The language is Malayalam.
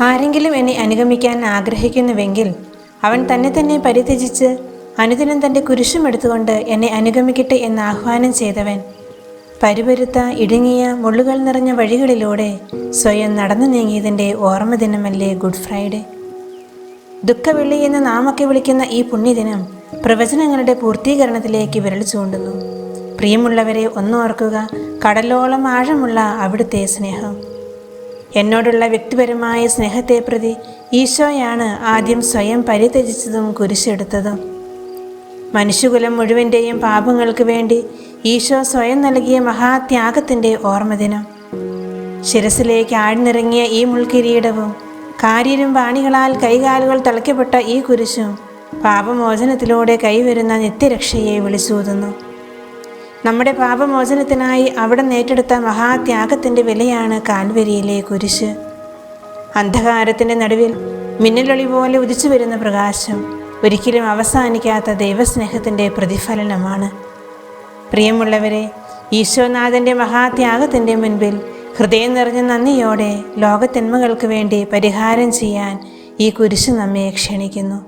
ആരെങ്കിലും എന്നെ അനുഗമിക്കാൻ ആഗ്രഹിക്കുന്നുവെങ്കിൽ അവൻ തന്നെ തന്നെ പരിത്യജിച്ച് അനുദിനം തന്റെ കുരിശും എടുത്തുകൊണ്ട് എന്നെ അനുഗമിക്കട്ടെ എന്ന് ആഹ്വാനം ചെയ്തവൻ പരുപരുത്ത ഇടുങ്ങിയ മുള്ളുകൾ നിറഞ്ഞ വഴികളിലൂടെ സ്വയം നടന്നു നീങ്ങിയതിന്റെ ഓർമ്മ ദിനമല്ലേ ഗുഡ് ഫ്രൈഡേ. ദുഃഖവെള്ളി എന്ന് നാമൊക്കെ വിളിക്കുന്ന ഈ പുണ്യദിനം പ്രവചനങ്ങളുടെ പൂർത്തീകരണത്തിലേക്ക് വിരൽ ചൂണ്ടുന്നു. പ്രിയമുള്ളവരെ ഒന്നോർക്കുക കടലോളം ആഴമുള്ള അവിടുത്തെ സ്നേഹം. എന്നോടുള്ള വ്യക്തിപരമായ സ്നേഹത്തെ പ്രതി ഈശോയാണ് ആദ്യം സ്വയം പരിത്യജിച്ചതും കുരിശെടുത്തതും. മനുഷ്യകുലം മുഴുവന്റെയും പാപങ്ങൾക്ക് വേണ്ടി ഈശോ സ്വയം നൽകിയ മഹാത്യാഗത്തിന്റെ ഓർമ്മദിനം. ശിരസിലേക്ക് ആഴ്ന്നിറങ്ങിയ ഈ മുൾക്കിരീടവും കാര്യരും വാണികളാൽ കൈകാലുകൾ തളയ്ക്കപ്പെട്ട ഈ കുരിശും പാപമോചനത്തിലൂടെ കൈവരുന്ന നിത്യരക്ഷയെ വിളിച്ചൂതുന്നു. നമ്മുടെ പാപമോചനത്തിനായി അവിടെ നേറ്റെടുത്ത മഹാത്യാഗത്തിന്റെ വിലയാണ് കാൽവരിയിലെ കുരിശ്. അന്ധകാരത്തിന്റെ നടുവിൽ മിന്നലൊളി പോലെ ഉദിച്ചു വരുന്ന പ്രകാശം ഒരിക്കലും അവസാനിക്കാത്ത ദൈവസ്നേഹത്തിന്റെ പ്രതിഫലനമാണ്. പ്രിയമുള്ളവരെ ഈശോനാഥന്റെ മഹാത്യാഗത്തിന്റെ മുൻപിൽ ഹൃദയം നിറഞ്ഞ നന്ദിയോടെ ലോകത്തിന്മകൾക്ക് വേണ്ടി പരിഹാരം ചെയ്യാൻ ഈ കുരിശ് നമ്മെ ക്ഷണിക്കുന്നു.